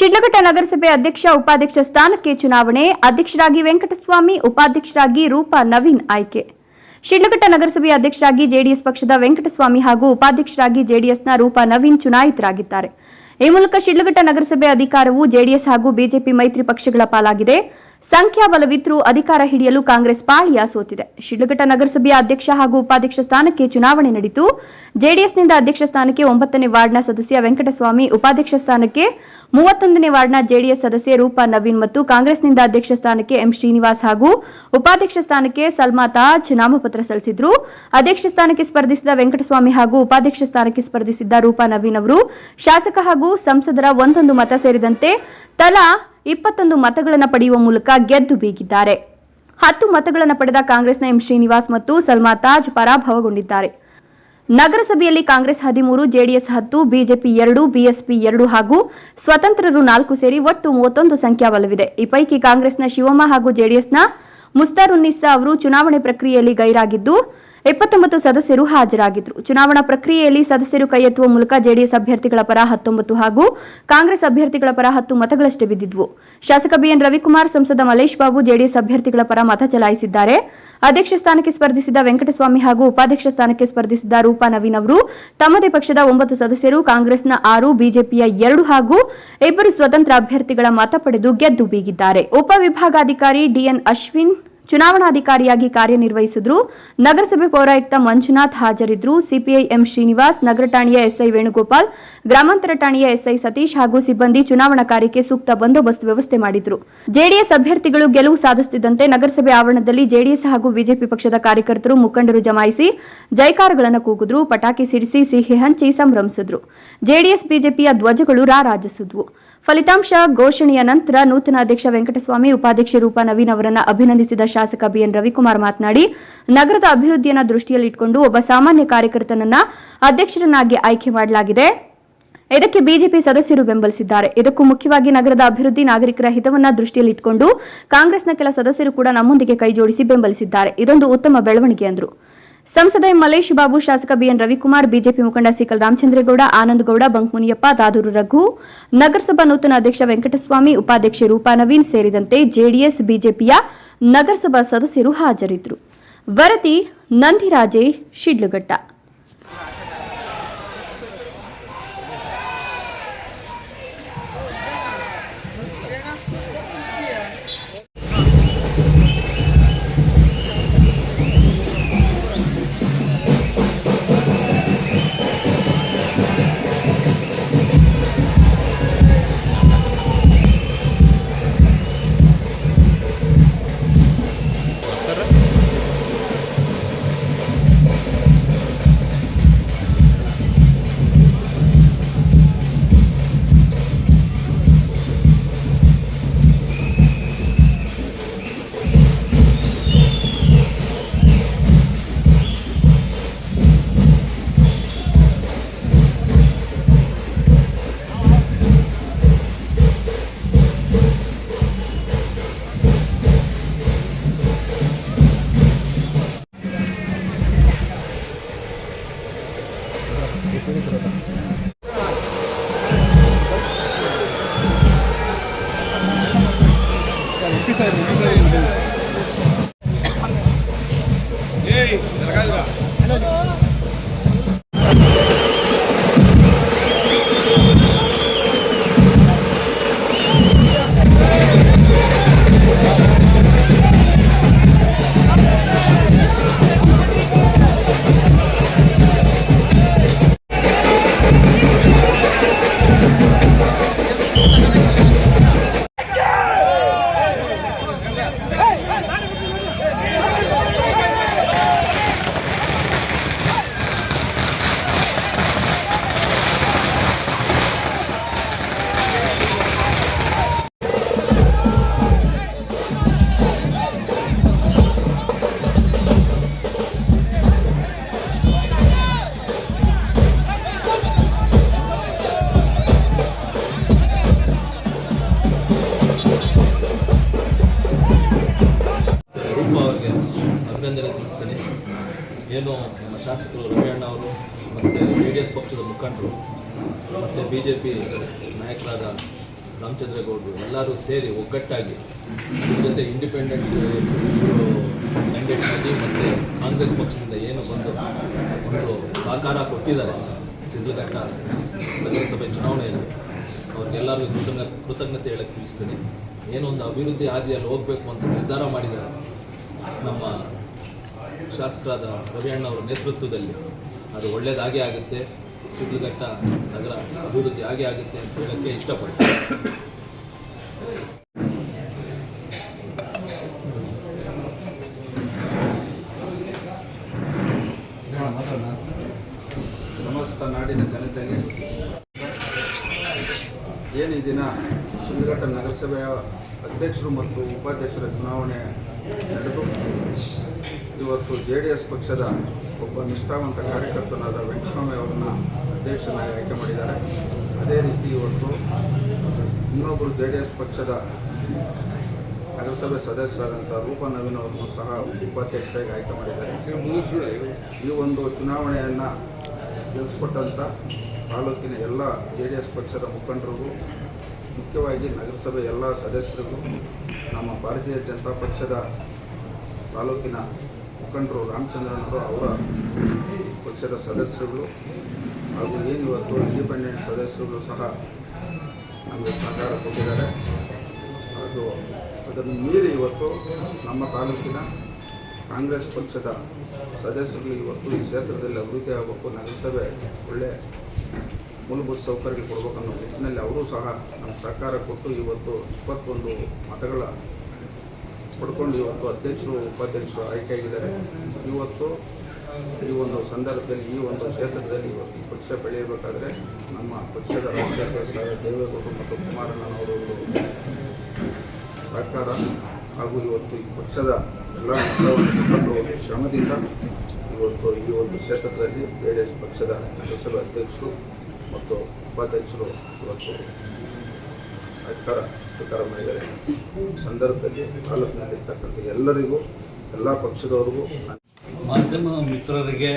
ಶಿಡ್ಲಘಟ್ಟ ನಗರಸಭೆ ಅಧ್ಯಕ್ಷ, ಉಪಾಧ್ಯಕ್ಷ ಸ್ಥಾನಕ್ಕೆ ಚುನಾವಣೆ, ಅಧ್ಯಕ್ಷರಾಗಿ ವೆಂಕಟಸ್ವಾಮಿ, ಉಪಾಧ್ಯಕ್ಷರಾಗಿ ರೂಪಾ ನವೀನ್ ಆಯ್ಕೆ. ಶಿಡ್ಲಘಟ್ಟ ನಗರಸಭೆಯ ಅಧ್ಯಕ್ಷರಾಗಿ ಜೆಡಿಎಸ್ ಪಕ್ಷದ ವೆಂಕಟಸ್ವಾಮಿ ಹಾಗೂ ಉಪಾಧ್ಯಕ್ಷರಾಗಿ ಜೆಡಿಎಸ್ನ ರೂಪಾ ನವೀನ್ ಚುನಾಯಿತರಾಗಿದ್ದಾರೆ. ಈ ಮೂಲಕ ಶಿಡ್ಲಘಟ್ಟ ನಗರಸಭೆ ಅಧಿಕಾರವು ಜೆಡಿಎಸ್ ಹಾಗೂ ಬಿಜೆಪಿ ಮೈತ್ರಿ ಪಕ್ಷಗಳ ಪಾಲಾಗಿದೆ. ಸಂಖ್ಯಾಬಲವಿದ್ರೂ ಅಧಿಕಾರ ಹಿಡಿಯಲು ಕಾಂಗ್ರೆಸ್ ಪಾಳಿಯ ಸೋತಿದೆ. ಶಿಡ್ಲಘಟ್ಟ ನಗರಸಭೆಯ ಅಧ್ಯಕ್ಷ ಹಾಗೂ ಉಪಾಧ್ಯಕ್ಷ ಸ್ಥಾನಕ್ಕೆ ಚುನಾವಣೆ ನಡೆಯಿತು ಜೆಡಿಎಸ್ನಿಂದ ಅಧ್ಯಕ್ಷ ಸ್ಥಾನಕ್ಕೆ ಒಂಬತ್ತನೇ ವಾರ್ಡ್ನ ಸದಸ್ಯ ವೆಂಕಟಸ್ವಾಮಿ, ಉಪಾಧ್ಯಕ್ಷ ಸ್ಥಾನಕ್ಕೆ ಮೂವತ್ತೊಂದನೇ ವಾರ್ಡ್ನ ಜೆಡಿಎಸ್ ಸದಸ್ಯೆ ರೂಪಾ ನವೀನ್ ಮತ್ತು ಕಾಂಗ್ರೆಸ್ನಿಂದ ಅಧ್ಯಕ್ಷ ಸ್ಥಾನಕ್ಕೆ ಎಂ ಶ್ರೀನಿವಾಸ್ ಹಾಗೂ ಉಪಾಧ್ಯಕ್ಷ ಸ್ಥಾನಕ್ಕೆ ಸಲ್ಮಾ ತಾಜ್ ನಾಮಪತ್ರ ಸಲ್ಲಿಸಿದ್ರು. ಅಧ್ಯಕ್ಷ ಸ್ಥಾನಕ್ಕೆ ಸ್ಪರ್ಧಿಸಿದ ವೆಂಕಟಸ್ವಾಮಿ ಹಾಗೂ ಉಪಾಧ್ಯಕ್ಷ ಸ್ಥಾನಕ್ಕೆ ಸ್ಪರ್ಧಿಸಿದ್ದ ರೂಪಾ ನವೀನ್ ಅವರು ಶಾಸಕ ಹಾಗೂ ಸಂಸದರ ಒಂದೊಂದು ಮತ ಸೇರಿದಂತೆ ತಲಾ ಇಪ್ಪತ್ತೊಂದು ಮತಗಳನ್ನು ಪಡೆಯುವ ಮೂಲಕ ಗೆದ್ದು ಬೀಗಿದ್ದಾರೆ. ಹತ್ತು ಮತಗಳನ್ನು ಪಡೆದ ಕಾಂಗ್ರೆಸ್ನ ಎಂ ಶ್ರೀನಿವಾಸ್ ಮತ್ತು ಸಲ್ಮಾ ತಾಜ್ ಪರಾಭವಗೊಂಡಿದ್ದಾರೆ. ನಗರಸಭೆಯಲ್ಲಿ ಕಾಂಗ್ರೆಸ್ ಹದಿಮೂರು, ಜೆಡಿಎಸ್ ಹತ್ತು, ಬಿಜೆಪಿ ಎರಡು, ಬಿಎಸ್ಪಿ ಎರಡು ಹಾಗೂ ಸ್ವತಂತ್ರರು ನಾಲ್ಕು ಸೇರಿ ಒಟ್ಟು ಮೂವತ್ತೊಂದು ಸಂಖ್ಯಾಬಲವಿದೆ. ಈ ಪೈಕಿ ಕಾಂಗ್ರೆಸ್ನ ಶಿವಮ್ಮ ಹಾಗೂ ಜೆಡಿಎಸ್ನ ಮುಸ್ತಾರುನ್ನಿಸಾ ಅವರು ಚುನಾವಣೆ ಪ್ರಕ್ರಿಯೆಯಲ್ಲಿ ಗೈರಾಗಿದ್ದು ಇಪ್ಪತ್ತೊಂಬತ್ತು ಸದಸ್ಯರು ಹಾಜರಾಗಿದ್ದರು ಚುನಾವಣಾ ಪ್ರಕ್ರಿಯೆಯಲ್ಲಿ ಸದಸ್ಯರು ಕೈ ಎತ್ತುವ ಮೂಲಕ ಜೆಡಿಎಸ್ ಅಭ್ಯರ್ಥಿಗಳ ಪರ ಹತ್ತೊಂಬತ್ತು ಹಾಗೂ ಕಾಂಗ್ರೆಸ್ ಅಭ್ಯರ್ಥಿಗಳ ಪರ ಹತ್ತು ಮತಗಳಷ್ಟೇ ಬಿದ್ದಿದ್ವು. ಶಾಸಕ ಬಿಎನ್ ರವಿಕುಮಾರ್, ಸಂಸದ ಮಲೇಶ್ ಬಾಬು ಜೆಡಿಎಸ್ ಅಭ್ಯರ್ಥಿಗಳ ಪರ ಮತ ಚಲಾಯಿಸಿದ್ದಾರೆ. ಅಧ್ಯಕ್ಷ ಸ್ಥಾನಕ್ಕೆ ಸ್ಪರ್ಧಿಸಿದ ವೆಂಕಟಸ್ವಾಮಿ ಹಾಗೂ ಉಪಾಧ್ಯಕ್ಷ ಸ್ಥಾನಕ್ಕೆ ಸ್ಪರ್ಧಿಸಿದ ರೂಪಾ ನವೀನ್ ಅವರು, ತಮ್ಮದೇ ಪಕ್ಷದ ಒಂಬತ್ತು ಸದಸ್ಯರು, ಕಾಂಗ್ರೆಸ್ನ ಆರು, ಬಿಜೆಪಿಯ ಎರಡು ಹಾಗೂ ಇಬ್ಬರು ಸ್ವತಂತ್ರ ಅಭ್ಯರ್ಥಿಗಳ ಮತ ಪಡೆದು ಗೆದ್ದು ಬೀಗಿದ್ದಾರೆ. ಉಪವಿಭಾಗಾಧಿಕಾರಿ ಡಿಎನ್ ಅಶ್ವಿನ್ ಚುನಾವಣಾಧಿಕಾರಿಯಾಗಿ ಕಾರ್ಯನಿರ್ವಹಿಸಿದ್ರು. ನಗರಸಭೆ ಪೌರಾಯುಕ್ತ ಮಂಜುನಾಥ್ ಹಾಜರಿದ್ರು. ಸಿಪಿಐ ಎಂ ಶ್ರೀನಿವಾಸ್, ನಗರ ಠಾಣೆಯ ಎಸ್ಐ ವೇಣುಗೋಪಾಲ್, ಗ್ರಾಮಾಂತರ ಠಾಣೆಯ ಎಸ್ಐ ಸತೀಶ್ ಹಾಗೂ ಸಿಬ್ಬಂದಿ ಚುನಾವಣಾ ಕಾರ್ಯಕ್ಕೆ ಸೂಕ್ತ ಬಂದೋಬಸ್ತ್ ವ್ಯವಸ್ಥೆ ಮಾಡಿದ್ರು. ಜೆಡಿಎಸ್ ಅಭ್ಯರ್ಥಿಗಳು ಗೆಲುವು ಸಾಧಿಸುತ್ತಿದ್ದಂತೆ ನಗರಸಭೆ ಆವರಣದಲ್ಲಿ ಜೆಡಿಎಸ್ ಹಾಗೂ ಬಿಜೆಪಿ ಪಕ್ಷದ ಕಾರ್ಯಕರ್ತರು ಮುಖಂಡರು ಜಮಾಯಿಸಿ ಜೈಕಾರಗಳನ್ನು ಕೂಗಿದ್ರು, ಪಟಾಕಿ ಸಿಡಿಸಿ ಸಿಹಿ ಹಂಚಿ ಸಂಭ್ರಮಿಸಿದ್ರು. ಜೆಡಿಎಸ್, ಬಿಜೆಪಿಯ ಧ್ವಜಗಳು ರಾರಾಜಿಸಿದ್ವು. ಫಲಿತಾಂಶ ಘೋಷಣೆಯ ನಂತರ ನೂತನ ಅಧ್ಯಕ್ಷ ವೆಂಕಟಸ್ವಾಮಿ ಉಪಾಧ್ಯಕ್ಷೆ ರೂಪಾ ನವೀನ್ ಅವರನ್ನು ಅಭಿನಂದಿಸಿದ ಶಾಸಕ ಬಿಎನ್ ರವಿಕುಮಾರ್ ಮಾತನಾಡಿ, ನಗರದ ಅಭಿವೃದ್ಧಿಯನ್ನ ದೃಷ್ಟಿಯಲ್ಲಿಟ್ಟುಕೊಂಡು ಒಬ್ಬ ಸಾಮಾನ್ಯ ಕಾರ್ಯಕರ್ತನನ್ನ ಅಧ್ಯಕ್ಷರನ್ನಾಗಿ ಆಯ್ಕೆ ಮಾಡಲಾಗಿದೆ. ಇದಕ್ಕೆ ಬಿಜೆಪಿ ಸದಸ್ಯರು ಬೆಂಬಲಿಸಿದ್ದಾರೆ. ಇದಕ್ಕೂ ಮುಖ್ಯವಾಗಿ ನಗರದ ಅಭಿವೃದ್ಧಿ ನಾಗರಿಕರ ಹಿತವನ್ನ ದೃಷ್ಟಿಯಲ್ಲಿಟ್ಟುಕೊಂಡು ಕಾಂಗ್ರೆಸ್ನ ಕೆಲ ಸದಸ್ಯರು ಕೂಡ ನಮ್ಮೊಂದಿಗೆ ಕೈಜೋಡಿಸಿ ಬೆಂಬಲಿಸಿದ್ದಾರೆ. ಇದೊಂದು ಉತ್ತಮ ಬೆಳವಣಿಗೆ ಎಂದರು ಸಂಸದ ಮಲೇಶ್ ಬಾಬು, ಶಾಸಕ ಬಿಎನ್ ರವಿಕುಮಾರ್, ಬಿಜೆಪಿ ಮುಖಂಡ ಸಿಕಲ್ ರಾಮಚಂದ್ರೇಗೌಡ ಆನಂದಗೌಡ ಬಂಕ್ಮುನಿಯಪ್ಪ ದಾದೂರು ರಘು, ನಗರಸಭಾ ನೂತನ ಅಧ್ಯಕ್ಷ ವೆಂಕಟಸ್ವಾಮಿ, ಉಪಾಧ್ಯಕ್ಷೆ ರೂಪಾ ನವೀನ್ ಸೇರಿದಂತೆ ಜೆಡಿಎಸ್, ಬಿಜೆಪಿಯ ನಗರಸಭಾ ಸದಸ್ಯರು ಹಾಜರಿದ್ದರು. ವರದಿ ನಂದಿರಾಜೇ, ಶಿಡ್ಲಘಟ್ಟ. ರೂಪ ಬಿ ಜೆ ಪಿ ನಾಯಕರಾದ ರಾಮಚಂದ್ರೇಗೌಡರು ಎಲ್ಲರೂ ಸೇರಿ ಒಗ್ಗಟ್ಟಾಗಿ ಜೊತೆ ಇಂಡಿಪೆಂಡೆಂಟ್ ಕ್ಯಾಂಡಿಡೇಟ್ ಆಗಿ ಮತ್ತು ಕಾಂಗ್ರೆಸ್ ಪಕ್ಷದಿಂದ ಏನು ಬಂದು ಒಂದು ಸಹಕಾರ ಕೊಟ್ಟಿದ್ದಾರೆ ಸಿದ್ಧಘಟ್ಟ ನಗರಸಭೆ ಚುನಾವಣೆಯಲ್ಲಿ. ಅವ್ರಿಗೆಲ್ಲರಿಗೂ ಕೃತಜ್ಞ, ಕೃತಜ್ಞತೆ ಹೇಳಕ್ಕೆ ತಿಳಿಸ್ತೀನಿ. ಏನೋ ಒಂದು ಅಭಿವೃದ್ಧಿ ಹಾದಿಯಲ್ಲಿ ಹೋಗಬೇಕು ಅಂತ ನಿರ್ಧಾರ ಮಾಡಿದ್ದಾರೆ ನಮ್ಮ ಶಾಸಕರಾದ ರವಿ ಅವರ ನೇತೃತ್ವದಲ್ಲಿ. ಅದು ಒಳ್ಳೆಯದಾಗೇ ಆಗುತ್ತೆ. ಸಿದ್ಧಘಟ್ಟ ನಗರ ಅಭಿವೃದ್ಧಿ ಆಗೇ ಆಗುತ್ತೆ ಅಂತ ಹೇಳೋಕ್ಕೆ ಇಷ್ಟಪಡ್ತೀನಿ. ಸಮಸ್ತ ನಾಡಿನ ಜನತೆಗೆ ಏನು ಈ ದಿನ ನಗರಸಭೆಯ ಅಧ್ಯಕ್ಷರು ಮತ್ತು ಉಪಾಧ್ಯಕ್ಷರ ಚುನಾವಣೆ ನಡೆದು ಇವತ್ತು ಜೆ ಡಿ ಎಸ್ ಪಕ್ಷದ ಒಬ್ಬ ನಿಷ್ಠಾವಂತ ಕಾರ್ಯಕರ್ತನಾದ ವೆಂಕಟಸ್ವಾಮಿ ಅವರನ್ನು ಅಧ್ಯಕ್ಷನಾಗಿ ಆಯ್ಕೆ ಮಾಡಿದ್ದಾರೆ. ಅದೇ ರೀತಿ ಇವತ್ತು ಇನ್ನೊಬ್ಬರು ಜೆ ಡಿ ಎಸ್ ಪಕ್ಷದ ನಗರಸಭೆ ಸದಸ್ಯರಾದಂಥ ರೂಪ ನವೀನ್ ಅವರನ್ನು ಸಹ ಉಪಾಧ್ಯಕ್ಷರಾಗಿ ಆಯ್ಕೆ ಮಾಡಿದ್ದಾರೆ. ಈ ಒಂದು ಚುನಾವಣೆಯನ್ನು ಗೆಲ್ಲಿಸ್ಕೊಟ್ಟಂಥ ತಾಲೂಕಿನ ಎಲ್ಲ ಜೆ ಡಿ ಎಸ್ ಪಕ್ಷದ ಮುಖಂಡರಿಗೂ ಮುಖ್ಯವಾಗಿ ನಗರಸಭೆ ಎಲ್ಲ ಸದಸ್ಯರಿಗೂ ನಮ್ಮ ಭಾರತೀಯ ಜನತಾ ಪಕ್ಷದ ತಾಲೂಕಿನ ಮುಖಂಡರು ರಾಮಚಂದ್ರನವರು, ಅವರ ಪಕ್ಷದ ಸದಸ್ಯರುಗಳು ಹಾಗೂ ಏನು ಇವತ್ತು ಇಂಡಿಪೆಂಡೆಂಟ್ ಸದಸ್ಯರುಗಳು ಸಹ ನಮಗೆ ಸಹಕಾರ ಕೊಟ್ಟಿದ್ದಾರೆ. ಅದು ಅದನ್ನು ಮೀರಿ ಇವತ್ತು ನಮ್ಮ ತಾಲೂಕಿನ ಕಾಂಗ್ರೆಸ್ ಪಕ್ಷದ ಸದಸ್ಯರು ಇವತ್ತು ಈ ಕ್ಷೇತ್ರದಲ್ಲಿ ಅಭಿವೃದ್ಧಿ ಆಗಬೇಕು. ನಗರಸಭೆ ಒಳ್ಳೆ ಮೂಲಭೂತ ಸೌಕರ್ಯ ಕೊಡಬೇಕನ್ನೋ ನಿಟ್ಟಿನಲ್ಲಿ ಅವರು ಸಹ ನಮ್ಮ ಸಹಕಾರ ಕೊಟ್ಟು ಇವತ್ತು ಇಪ್ಪತ್ತೊಂದು ಮತಗಳ ಪಡ್ಕೊಂಡು ಇವತ್ತು ಅಧ್ಯಕ್ಷರು, ಉಪಾಧ್ಯಕ್ಷರು ಆಯ್ಕೆಯಾಗಿದ್ದಾರೆ. ಇವತ್ತು ಈ ಒಂದು ಸಂದರ್ಭದಲ್ಲಿ, ಈ ಒಂದು ಕ್ಷೇತ್ರದಲ್ಲಿ ಇವತ್ತು ಪಕ್ಷ ಬೆಳೆಯಬೇಕಾದ್ರೆ ನಮ್ಮ ಪಕ್ಷದ ರಾಜ್ಯಾಧ್ಯಕ್ಷರಾದ ದೇವೇಗೌಡರು ಮತ್ತು ಕುಮಾರಣ್ಣನವರು ಸರ್ಕಾರ ಹಾಗೂ ಇವತ್ತು ಈ ಪಕ್ಷದ ಎಲ್ಲ ಶ್ರಮದಿಂದ ಇವತ್ತು ಈ ಒಂದು ಕ್ಷೇತ್ರದಲ್ಲಿ ಜೆ ಡಿ ಎಸ್ ಪಕ್ಷದ ನಗರಸಭೆ ಅಧ್ಯಕ್ಷರು ಮತ್ತು ಉಪಾಧ್ಯಕ್ಷರು ಇವತ್ತು ಅಧಿಕಾರ ಸ್ವೀಕಾರ ಮಾಡಿದ್ದಾರೆ ಸಂದರ್ಭದಲ್ಲಿ ತಾಲೂಕಿನಲ್ಲಿರ್ತಕ್ಕಂಥ ಎಲ್ಲರಿಗೂ, ಎಲ್ಲ ಪಕ್ಷದವರಿಗೂ ಮಾಧ್ಯಮ ಮಿತ್ರರಿಗೆ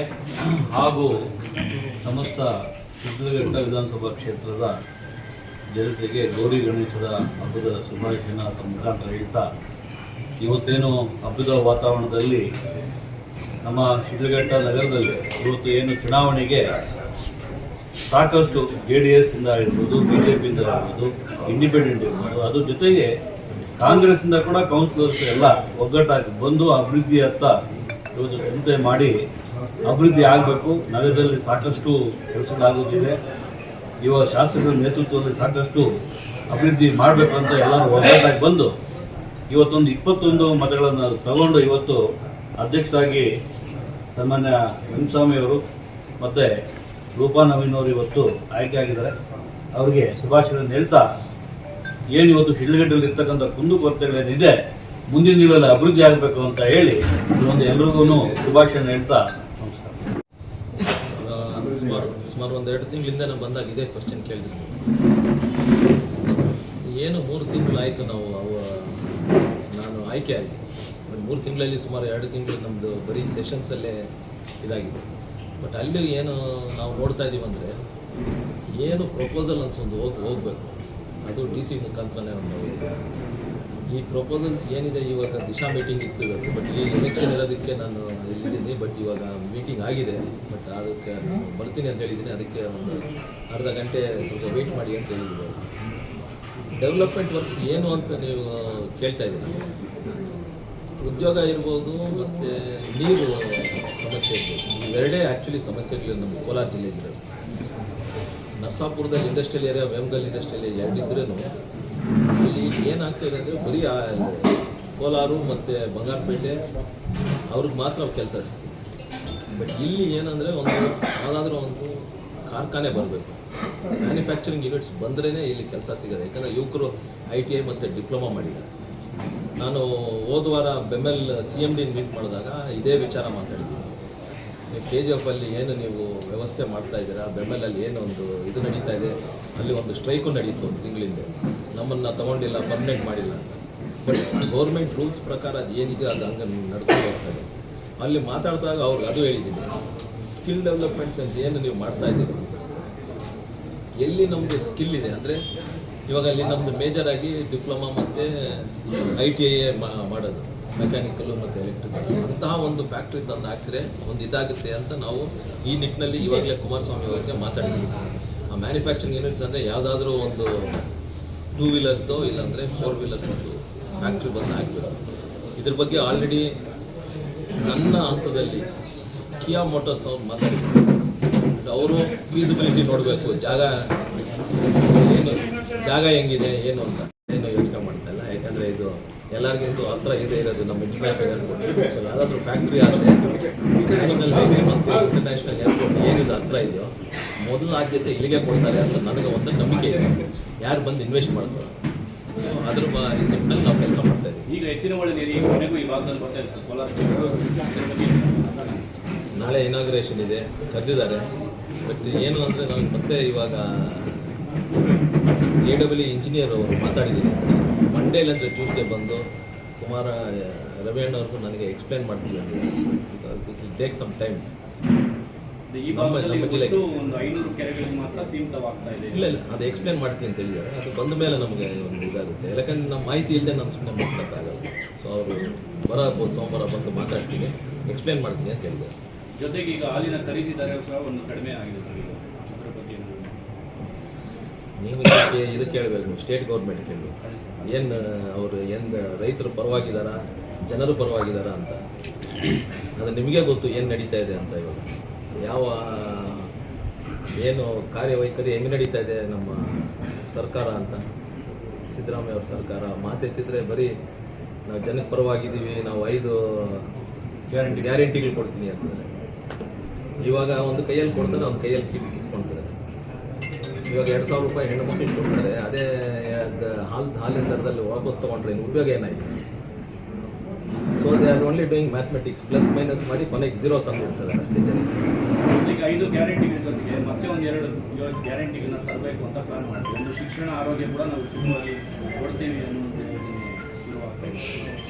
ಹಾಗೂ ಸಮಸ್ತ ಶಿಡ್ಲಘಟ್ಟ ವಿಧಾನಸಭಾ ಕ್ಷೇತ್ರದ ಜನತೆಗೆ ಗೌರಿ ಗಣೇಶದ ಹಬ್ಬದ ಶುಭಾಶಯನ ಮುಖಾಂತರ ಹೇಳ್ತಾ, ಇವತ್ತೇನು ಹಬ್ಬದ ವಾತಾವರಣದಲ್ಲಿ ನಮ್ಮ ಶಿಡ್ಲಘಟ್ಟ ನಗರದಲ್ಲಿ ಇವತ್ತು ಏನು ಚುನಾವಣೆಗೆ ಸಾಕಷ್ಟು ಜೆ ಡಿ ಎಸ್ ಇಂದ ಇರ್ಬೋದು ಬಿ ಜೆ ಪಿಯಿಂದ ಇರ್ಬೋದು ಇಂಡಿಪೆಂಡೆಂಟ್ ಇರ್ಬೋದು ಅದ್ರ ಜೊತೆಗೆ ಕಾಂಗ್ರೆಸ್ಸಿಂದ ಕೂಡ ಕೌನ್ಸಿಲರ್ಸ್ ಎಲ್ಲ ಒಗ್ಗಟ್ಟಾಗಿ ಬಂದು ಅಭಿವೃದ್ಧಿಯತ್ತ ಇವತ್ತು ಚಿಂತೆ ಮಾಡಿ ಅಭಿವೃದ್ಧಿ ಆಗಬೇಕು. ನಗರದಲ್ಲಿ ಸಾಕಷ್ಟು ಕೆಲಸಗಳಾಗುತ್ತಿದೆ ಇವ ಶಾಸಕರ ನೇತೃತ್ವದಲ್ಲಿ ಸಾಕಷ್ಟು ಅಭಿವೃದ್ಧಿ ಮಾಡಬೇಕು ಅಂತ ಎಲ್ಲರೂ ಒಗ್ಗಟ್ಟಾಗಿ ಬಂದು ಇವತ್ತೊಂದು ಇಪ್ಪತ್ತೊಂದು ಮತಗಳನ್ನು ತಗೊಂಡು ಇವತ್ತು ಅಧ್ಯಕ್ಷರಾಗಿ ಸನ್ಮಾನ್ಯ ವೆಂಕಟಸ್ವಾಮಿ ಅವರು ಮತ್ತು ರೂಪಾ ನವೀನ್ ಅವರು ಇವತ್ತು ಆಯ್ಕೆ ಆಗಿದ್ದಾರೆ. ಅವರಿಗೆ ಶುಭಾಶಯಗಳನ್ನು ಹೇಳ್ತಾ ಏನು ಇವತ್ತು ಶಿಡ್ಲಗಡ್ಡೆಯಲ್ಲಿ ಇರ್ತಕ್ಕಂಥ ಕುಂದುಕೊರತೆಗಳೇನಿದೆ ಮುಂದಿನ ದಿನಗಳಲ್ಲಿ ಅಭಿವೃದ್ಧಿ ಆಗಬೇಕು ಅಂತ ಹೇಳಿ ಒಂದು ಎಲ್ರಿಗೂ ಶುಭಾಶಯನ ಹೇಳ್ತಾ ನಮಸ್ಕಾರ. ಸುಮಾರು ಸುಮಾರು ಒಂದು ಎರಡು ತಿಂಗಳಿಂದ ನಾನು ಬಂದಾಗ ಇದೇ ಕ್ವಶನ್ ಕೇಳಿದ್ರು. ಏನು ಮೂರು ತಿಂಗಳಾಯಿತು ನಾವು ಅವ, ನಾನು ಆಯ್ಕೆ ಆಗಿ. ಮೂರು ತಿಂಗಳಲ್ಲಿ ಸುಮಾರು ಎರಡು ತಿಂಗಳು ನಮ್ಮದು ಬರೀ ಸೆಷನ್ಸಲ್ಲೇ ಇದಾಗಿದೆ. ಬಟ್ ಅಲ್ಲಿ ಏನು ನಾವು ನೋಡ್ತಾ ಇದ್ದೀವಿ ಅಂದರೆ ಏನು ಪ್ರಪೋಸಲ್ ಒಂದು ಹೋಗಿ ಹೋಗಬೇಕು. ಅದು ಡಿ ಸಿ ಮುಖಾಂತರನೇ ಒಂದು ಈ ಪ್ರಪೋಸಲ್ಸ್ ಏನಿದೆ ಇವಾಗ ದಿಶಾ ಮೀಟಿಂಗ್ ಇತ್ತು ಇವತ್ತು ಬಟ್ ಈ ಎಲೆಕ್ಷನ್ ಇರೋದಕ್ಕೆ ನಾನು ಇಲ್ಲಿದ್ದೀನಿ ಬಟ್ ಇವಾಗ ಮೀಟಿಂಗ್ ಆಗಿದೆ. ಬಟ್ ಅದಕ್ಕೆ ನಾನು ಬರ್ತೀನಿ ಅಂತ ಹೇಳಿದ್ದೀನಿ. ಅದಕ್ಕೆ ಒಂದು ಅರ್ಧ ಗಂಟೆ ಸ್ವಲ್ಪ ವೆಯ್ಟ್ ಮಾಡಿ ಅಂತ ಹೇಳಿದ್ರು ಡೆವಲಪ್ಮೆಂಟ್ ವರ್ಕ್ಸ್ ಏನು ಅಂತ ನೀವು ಕೇಳ್ತಾ ಇದ್ದೀರಿ? ಉದ್ಯೋಗ ಇರ್ಬೋದು ಮತ್ತು ನೀರು ಸಮಸ್ಯೆ ಇರ್ಬೋದು ಇವೆರಡೇ ಆ್ಯಕ್ಚುಲಿ ಸಮಸ್ಯೆಗಳು ನಮ್ಮ ಕೋಲಾರ ಜಿಲ್ಲೆಯಲ್ಲಿ ನರಸಾಪುರದಲ್ಲಿ industrial area Vemagal industrial area ಎರಡಿದ್ರೂ ಇಲ್ಲಿ ಏನಾಗ್ತಾ ಇದೆ ಅಂದರೆ ಬರೀ ಕೋಲಾರು ಮತ್ತು ಬಂಗಾರಪೇಟೆ ಅವ್ರಿಗೆ ಮಾತ್ರ ಕೆಲಸ ಸಿಗ್ತದೆ ಬಟ್ ಇಲ್ಲಿ ಏನಂದರೆ ಒಂದು ಯಾವುದಾದ್ರೂ ಒಂದು ಕಾರ್ಖಾನೆ ಬರಬೇಕು. ಮ್ಯಾನುಫ್ಯಾಕ್ಚರಿಂಗ್ ಯೂನಿಟ್ಸ್ ಬಂದ್ರೇ ಇಲ್ಲಿ ಕೆಲಸ ಸಿಗೋದು ಯಾಕಂದರೆ ಯುವಕರು ಐ ಟಿ ಐ ಮತ್ತು ಡಿಪ್ಲೊಮಾ ಮಾಡಿದ್ದಾರೆ. ನಾನು ಹೋದ ವಾರ BEML C M D meet ಮಾಡಿದಾಗ ಇದೇ ವಿಚಾರ ಮಾತಾಡಿದ್ದೀನಿ ಕೆ ಜಿ ಎಫ್ ಅಲ್ಲಿ ಏನು ನೀವು ವ್ಯವಸ್ಥೆ ಮಾಡ್ತಾ ಇದ್ದೀರಾ? ಬೆಮ್ಮೆಲಲ್ಲಿ ಏನು ಒಂದು ಇದು ನಡೀತಾ ಇದೆ? ಅಲ್ಲಿ ಒಂದು ಸ್ಟ್ರೈಕು ನಡೀತು ಒಂದು ತಿಂಗಳಿಂದ. ನಮ್ಮನ್ನು ತಗೊಂಡಿಲ್ಲ ಪರ್ಮನೆಂಟ್ ಮಾಡಿಲ್ಲ. ಬಟ್ ಗೌರ್ಮೆಂಟ್ ರೂಲ್ಸ್ ಪ್ರಕಾರ ಅದು ಏನಿದೆ, ಅದು ಹಂಗೆ ನಡ್ಕೊಂಡು ಹೋಗ್ತದೆ ಅಲ್ಲಿ ಮಾತಾಡಿದಾಗ ಅವ್ರಿಗೆ ಅದು ಹೇಳಿದ್ದೀನಿ. ಸ್ಕಿಲ್ ಡೆವಲಪ್ಮೆಂಟ್ಸ್ ಅಂತ ಏನು ನೀವು ಮಾಡ್ತಾ ಇದ್ದೀರಿ? ಎಲ್ಲಿ ನಮಗೆ ಸ್ಕಿಲ್ ಇದೆ? ಅಂದರೆ ಇವಾಗ ಅಲ್ಲಿ ನಮ್ಮದು ಮೇಜರ್ ಆಗಿ ಡಿಪ್ಲೊಮಾ ಮತ್ತು ಐ ಟಿ ಐ ಮಾಡೋದು ಮೆಕ್ಯಾನಿಕಲ್ಲು ಮತ್ತು ಎಲೆಕ್ಟ್ರಿಕಲ್ ಅಂತಹ ಒಂದು ಫ್ಯಾಕ್ಟ್ರಿ ತಂದು ಹಾಕಿದ್ರೆ ಒಂದು ಇದಾಗುತ್ತೆ ಅಂತ ನಾವು ಈ ನಿಟ್ಟಿನಲ್ಲಿ ಇವಾಗಲೇ ಕುಮಾರಸ್ವಾಮಿ ಅವರಿಗೆ ಮಾತಾಡಿದ್ವಿ ಆ ಮ್ಯಾನುಫ್ಯಾಕ್ಚರಿಂಗ್ ಯೂನಿಟ್ಸ್ ಅಂದರೆ ಯಾವುದಾದ್ರೂ ಒಂದು ಟೂ ವೀಲರ್ಸ್ದು ಇಲ್ಲಾಂದರೆ ಫೋರ್ ವೀಲರ್ಸ್ ಒಂದು ಫ್ಯಾಕ್ಟ್ರಿ ಬಂದು ಹಾಕಬೇಕು. ಇದ್ರ ಬಗ್ಗೆ ಆಲ್ರೆಡಿ ನನ್ನ ಹಂತದಲ್ಲಿ ಕಿಯಾ ಮೋಟರ್ಸ್ ಅವ್ರು ಮಾತಾಡಿದ್ರು. ಅವರು ಫೀಸಿಬಿಲಿಟಿ ನೋಡಬೇಕು, ಜಾಗ ಜಾಗ ಹೆಂಗಿದೆ ಏನು ಅಂತ ಏನು ಯೋಚನೆ ಮಾಡ್ತಾ ಇಲ್ಲ ಯಾಕಂದರೆ ಇದು ಎಲ್ಲರಿಗಿಂತ ಹತ್ರ ಇದೆ ಇರೋದು ನಮ್ಮ ಇಂಟರ್ನ್ಯಾಷನಲ್ ಯಾವ್ದಾದ್ರು ಫ್ಯಾಕ್ಟ್ರಿ ಆದರೆ ಇಂಟರ್ನ್ಯಾಷನಲ್ ಹೈವೇ ಮತ್ತು ಇಂಟರ್ನ್ಯಾಷನಲ್ ಏರ್ಪೋರ್ಟ್ ಏನಿದೆ ಹತ್ರ ಇದೆಯೋ ಮೊದಲ ಆದ್ಯತೆ ಇಲ್ಲಿಗೆ ಕೊಡ್ತಾರೆ ಅಂತ ನನಗೆ ಒಂದು ನಂಬಿಕೆ ಇದೆ. ಯಾರು ಬಂದು ಇನ್ವೆಸ್ಟ್ ಮಾಡ್ತಾರೆ? ಸೊ ಅದ್ರ ಮೇಲೆ ನಿಟ್ಟಿನಲ್ಲಿ ನಾವು ಕೆಲಸ ಮಾಡ್ತಾ ಇದ್ದೀವಿ. ಈಗ ಎತ್ತಿನ ಒಳ್ಳೆ ನೀರು ಈಗ ಕೊನೆಗೂ ಈ ಭಾಗದಲ್ಲಿ ಬರ್ತಾ ಇದೆ ಸರ್. ಕೋಲಾರ ಇದ್ರ ನಾಳೆ ಇನಾಗ್ರೇಷನ್ ಇದೆ ಕರೆದಿದ್ದಾರೆ. ಬಟ್ ಏನು ಅಂದರೆ ನಾನು ಮತ್ತೆ ಇವಾಗ ಎ ಡಬ್ಲ್ಯೂ ಇಂಜಿನಿಯರ್ ಅವರು ಮಾತಾಡಿದ್ದೀನಿ ಮಂಡೇ ಇಲ್ಲಾಂದರೆ ಟ್ಯೂಸ್ಡೇ ಬಂದು ಕುಮಾರ ರವಿ ಅಣ್ಣವ್ರಿಗೂ ನನಗೆ ಎಕ್ಸ್ಪ್ಲೈನ್ ಮಾಡ್ತೀನಿ ಟೇಕ್ ಸಮ್ ಟೈಮ್ ಇಲ್ಲ ಇಲ್ಲ. ಅದು ಎಕ್ಸ್ಪ್ಲೇನ್ ಮಾಡ್ತೀನಿ ಅಂತ ಹೇಳಿದ್ದಾರೆ. ಅದು ಬಂದ ಮೇಲೆ ನಮಗೆ ಒಂದು ಇದಾಗುತ್ತೆ. ಯಾಕಂದ್ರೆ ನಮ್ಮ ಮಾಹಿತಿ ಇಲ್ಲದೆ ನಾನು ಸುಮ್ಮನೆ ಮಾತಾಡೋಕ್ಕಾಗಲ್ಲ. ಸೊ ಅವರು ಬರಬಹುದು ಸೋಮವಾರ ಬಂದು ಮಾತಾಡ್ತೀನಿ. ಎಕ್ಸ್ಪ್ಲೈನ್ ಮಾಡ್ತೀನಿ ಅಂತ ಹೇಳಿದ್ದಾರೆ. ಜೊತೆಗೆ ಈಗ ಹಾಲಿನ ಖರೀದಿ ದರ ಸಹ ಒಂದು ಕಡಿಮೆ ಆಗಿದೆ ಸರ್. ಈಗ ಅದರ ಬಗ್ಗೆ? ನೀವು ಇದಕ್ಕೆ ಇದು ಕೇಳಬೇಕು ನೀವು ಸ್ಟೇಟ್ ಗೌರ್ಮೆಂಟ್ ಕೇಳಬೇಕು. ಏನು ಅವರು ಏನು ರೈತರ ಪರವಾಗಿದ್ದಾರ ಜನರು ಪರವಾಗಿದ್ದಾರ ಅಂತ. ಅದು ನಿಮಗೆ ಗೊತ್ತು ಏನು ನಡೀತಾ ಇದೆ ಅಂತ ಇವಾಗ. ಯಾವ ಏನು ಕಾರ್ಯವೈಖರಿ ಹೆಂಗೆ ನಡೀತಾ ಇದೆ ನಮ್ಮ ಸರ್ಕಾರ ಅಂತ. ಸಿದ್ದರಾಮಯ್ಯ ಅವ್ರ ಸರ್ಕಾರ ಮಾತೆತ್ತಿದ್ರೆ ಬರೀ ನಾವು ಜನಕ್ಕೆ ಪರವಾಗಿದ್ದೀವಿ ನಾವು ಐದು ಗ್ಯಾರಂಟಿ ಗ್ಯಾರಂಟಿಗಳು ಕೊಡ್ತೀನಿ ಅಂತಂದರೆ ಇವಾಗ ಒಂದು ಕೈಯಲ್ಲಿ ಕೊಡ್ತಾರೆ ಒಂದು ಕೈಯಲ್ಲಿ ಕಿತ್ಕೊಳ್ತಾರೆ ಇವಾಗ ಎರಡು ಸಾವಿರ ರೂಪಾಯಿ ಹೆಣ್ಣು ಮಕ್ಕಳು ಕೊಡ್ತಾರೆ ಅದೇ ಹಾಲ್ ಹಾಲು ಹಾಲಿನ ದರದಲ್ಲಿ ವಾಪಸ್ ತೊಗೊಂಡ್ರೆ ಇನ್ನು ಉಪಯೋಗ ಏನಾಯ್ತು? So they are only doing mathematics plus minus ಮಾಡಿ ಕೊನೆಗೆ ಝೀರೋ ತಂದಿರ್ತಾರೆ. ಅಷ್ಟೇ ಜನ. ಈಗ ಐದು ಗ್ಯಾರಂಟಿಗಳ ಜೊತೆಗೆ ಮತ್ತೆ ಒಂದು ಎರಡು ಗ್ಯಾರಂಟಿಗಳನ್ನ ತರಬೇಕು ಅಂತ ಪ್ಲಾನ್ ಮಾಡ್ತೀವಿ. ಒಂದು ಶಿಕ್ಷಣ, ಆರೋಗ್ಯ ಕೂಡ ನಾವು ಕೊಡ್ತೀವಿ ಅನ್ನೋ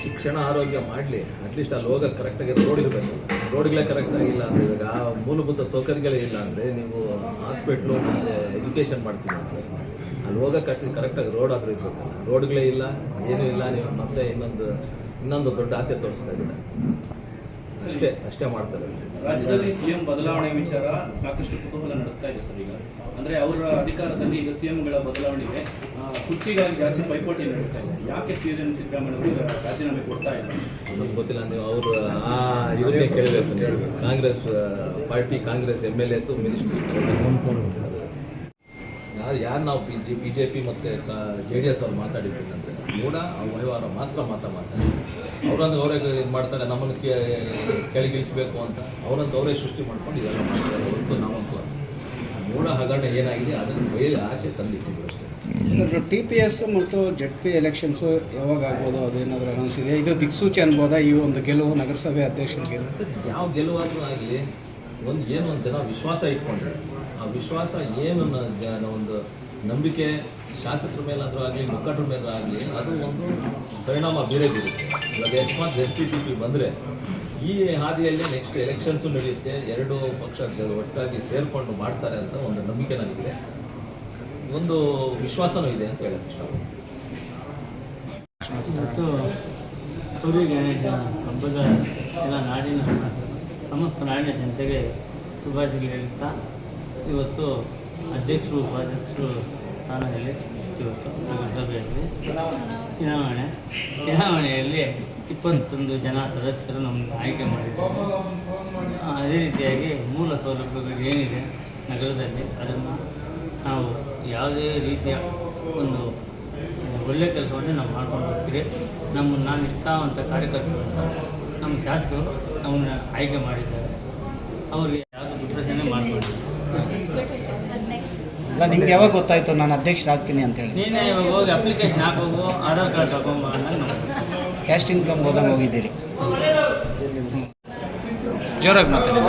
ಶಿಕ್ಷಣ ಆರೋಗ್ಯ ಮಾಡಲಿ. ಅಟ್ಲೀಸ್ಟ್ ಅಲ್ಲಿ ಹೋಗಕ್ಕೆ ಕರೆಕ್ಟಾಗಿ ರೋಡ್ ಇರಬೇಕು. ರೋಡ್ಗಳೇ ಕರೆಕ್ಟ್ ಆಗಿಲ್ಲ ಅಂದರೆ ಇವಾಗ ಆ ಮೂಲಭೂತ ಸೌಕರ್ಯಗಳೇ ಇಲ್ಲ ಅಂದರೆ ನೀವು ಹಾಸ್ಪಿಟ್ಲು ಮತ್ತು ಎಜುಕೇಷನ್ ಮಾಡ್ತೀನಿ ಅಂದರೆ ಅಲ್ಲಿ ಹೋಗಕ್ಕೆ ಕರೆಕ್ಟಾಗಿ ರೋಡ್ ಆದರೂ ಇರಬೇಕು. ರೋಡ್ಗಳೇ ಇಲ್ಲ, ಏನೂ ಇಲ್ಲ, ನೀವು ಮತ್ತೆ ಇನ್ನೊಂದು ಇನ್ನೊಂದು ದೊಡ್ಡ ಆಸೆ ತೋರಿಸ್ತಾ ಇದ್ದಾರೆ. ಅಷ್ಟೇ ಅಷ್ಟೇ ಮಾಡ್ತಾರೆ. ರಾಜ್ಯದಲ್ಲಿ ಸಿಎಂ ಬದಲಾವಣೆ ವಿಚಾರ ಸಾಕಷ್ಟು ಕುತೂಹಲ ನಡೆಸ್ತಾ ಇದೆ ಸರ್ ಈಗ. ಅಂದ್ರೆ ಅವರ ಅಧಿಕಾರದಲ್ಲಿ ಈಗ ಸಿಎಂಗಳ ಬದಲಾವಣೆಗೆ ಕುರ್ಚಿಗಾಗಿ ಜಾಸ್ತಿ ಪೈಪೋಟಿ ನಡೆಸ್ತಾ ಇದೆ. ಯಾಕೆ ಸಿಎಂ ಸಿದ್ದರಾಮಯ್ಯ ಅವರು ಈಗ ರಾಜೀನಾಮೆ ಕೊಡ್ತಾ ಇಲ್ಲ? ನಮ್ಗೆ ಗೊತ್ತಿಲ್ಲ ನೀವು ಅವರು ಆ ಇದನ್ನೇ ಕೇಳಬೇಕು Congress party Congress M L S minister. ಯಾರು ಯಾರು ನಾವು B J B J P ಮತ್ತು ಜೆ ಡಿ ಎಸ್ ಅವ್ರು ಮಾತಾಡಿದ್ದೀವಿ ಮೂಢ ವ್ಯವಹಾರ ಮಾತ್ರ ಮಾತ್ರ ಮಾತಾಡಿ. ಅವ್ರಂದ್ರೆ ಅವರೇ ಇದು ಮಾಡ್ತಾರೆ ನಮ್ಮನ್ನು ಕೇ ಕೆಳಗಿಳಿಸ್ಬೇಕು ಅಂತ. ಅವರಂತ ಅವರೇ ಸೃಷ್ಟಿ ಮಾಡ್ಕೊಂಡು ಇದೆಲ್ಲ ಮಾಡ್ತಾರೆ ಹೊರತು ನಾವಂತೂ ಮೂಢ ಹಗರಣ ಏನಾಗಿದೆ ಅದನ್ನು ಬಯಲು ಆಚೆ ತಂದಿಟ್ಟಿದ್ರು ಅಷ್ಟೇ. ಸರ್ ಟಿ ಪಿ ಎಸ್ ಮತ್ತು ಜೆಡ್ ಪಿ ಎಲೆಕ್ಷನ್ಸು ಯಾವಾಗ ಆಗ್ಬೋದು? ಅದೇನಾದರೂ ಅನೌನ್ಸ್ ಇದೆ? ಇದು ದಿಕ್ಸೂಚಿ ಅನ್ಬೋದಾ? ಈ ಒಂದು ಗೆಲುವು ನಗರಸಭೆ ಅಧ್ಯಕ್ಷರಿಗೆ ಯಾವ ಗೆಲುವಾದರೂ ಆಗಲಿ ಒಂದು ಏನು ಒಂದು ಜನ ವಿಶ್ವಾಸ ಇಟ್ಕೊಂಡ್ರೆ ಆ ವಿಶ್ವಾಸ ಏನು ಒಂದು ನಂಬಿಕೆ ಶಾಸಕರ ಮೇಲಾದರೂ ಆಗಲಿ, ಮುಖಂಡರ ಮೇಲೆ ಆಗಲಿ, ಅದು ಒಂದು ಪರಿಣಾಮ ಬೇರೆ ಬೀರುತ್ತೆ. ಇವಾಗ ಅಕಸ್ಮಾತ್ ಎಸ್ ಪಿ ಟಿ ಪಿ ಬಂದರೆ ಈ ಹಾದಿಯಲ್ಲಿ ನೆಕ್ಸ್ಟ್ ಎಲೆಕ್ಷನ್ಸು ನಡೆಯುತ್ತೆ, ಎರಡು ಪಕ್ಷ ಜ- ಒಟ್ಟಾಗಿ ಸೇರಿಕೊಂಡು ಮಾಡ್ತಾರೆ ಅಂತ ಒಂದು ನಂಬಿಕೆ ನನಗಿದೆ. ಒಂದು ವಿಶ್ವಾಸನೂ ಇದೆ ಅಂತ ಹೇಳಕ್ಕೆ ಇಷ್ಟಪಡ್ತೀನಿ. ಮತ್ತು ಸೂರ್ಯ ಗಣೇಶ ಹಬ್ಬದ ಎಲ್ಲ ನಾಡಿನ ಸಮಸ್ತ ನಾಡಿನ ಜನತೆಗೆ ಶುಭಾಶಯಗಳು ಹೇಳುತ್ತಾ ಇವತ್ತು ಅಧ್ಯಕ್ಷರು, ಉಪಾಧ್ಯಕ್ಷರು ಸ್ಥಾನದಲ್ಲಿ ಇವತ್ತು ನಗರಸಭೆಯಲ್ಲಿ ಚುನಾವಣೆ. ಚುನಾವಣೆಯಲ್ಲಿ ಇಪ್ಪತ್ತೊಂದು ಜನ ಸದಸ್ಯರು ನಮ್ಮನ್ನು ಆಯ್ಕೆ ಮಾಡಿದ್ದಾರೆ. ಅದೇ ರೀತಿಯಾಗಿ ಮೂಲ ಸೌಲಭ್ಯಗಳು ಏನಿದೆ ನಗರದಲ್ಲಿ, ಅದನ್ನು ನಾವು ಯಾವುದೇ ರೀತಿಯ ಒಂದು ಒಳ್ಳೆಯ ಕೆಲಸವನ್ನೇ ನಾವು ಮಾಡ್ಕೊಂಡು ಹೋಗ್ತೀವಿ. ನಮ್ಮ ನಾನು ನಿಷ್ಠಾವಂತ ಕಾರ್ಯಕರ್ತರು ನಮ್ಮ ಶಾಸಕರು ನಮ್ಮನ್ನು ಆಯ್ಕೆ ಮಾಡಿದ್ದಾರೆ. ಅವರಿಗೆ ಯಾವುದು ಮಾಡಬಾರ್ದು ಅಲ್ಲ ನಿಮ್ಗೆ ಯಾವಾಗ ಗೊತ್ತಾಯ್ತು ನಾನು ಅಧ್ಯಕ್ಷರಾಗ್ತೀನಿ ಅಂತೇಳಿ ನೀನೇ ಹೋಗಿ ಅಪ್ಲಿಕೇಶನ್ ಹಾಕೋಗು ಆಧಾರ್ ಕಾರ್ಡ್ ತಗೊಂಬ ಅನ್ನೋದು ನಮ್ಗೆ ಕ್ಯಾಸ್ಟ್ ಇನ್ಕಮ್ ಹೋದಂಗೆ ಹೋಗಿದ್ದೀರಿ. ಜೋರಾಗಿ ಮಾತಾಡಿ.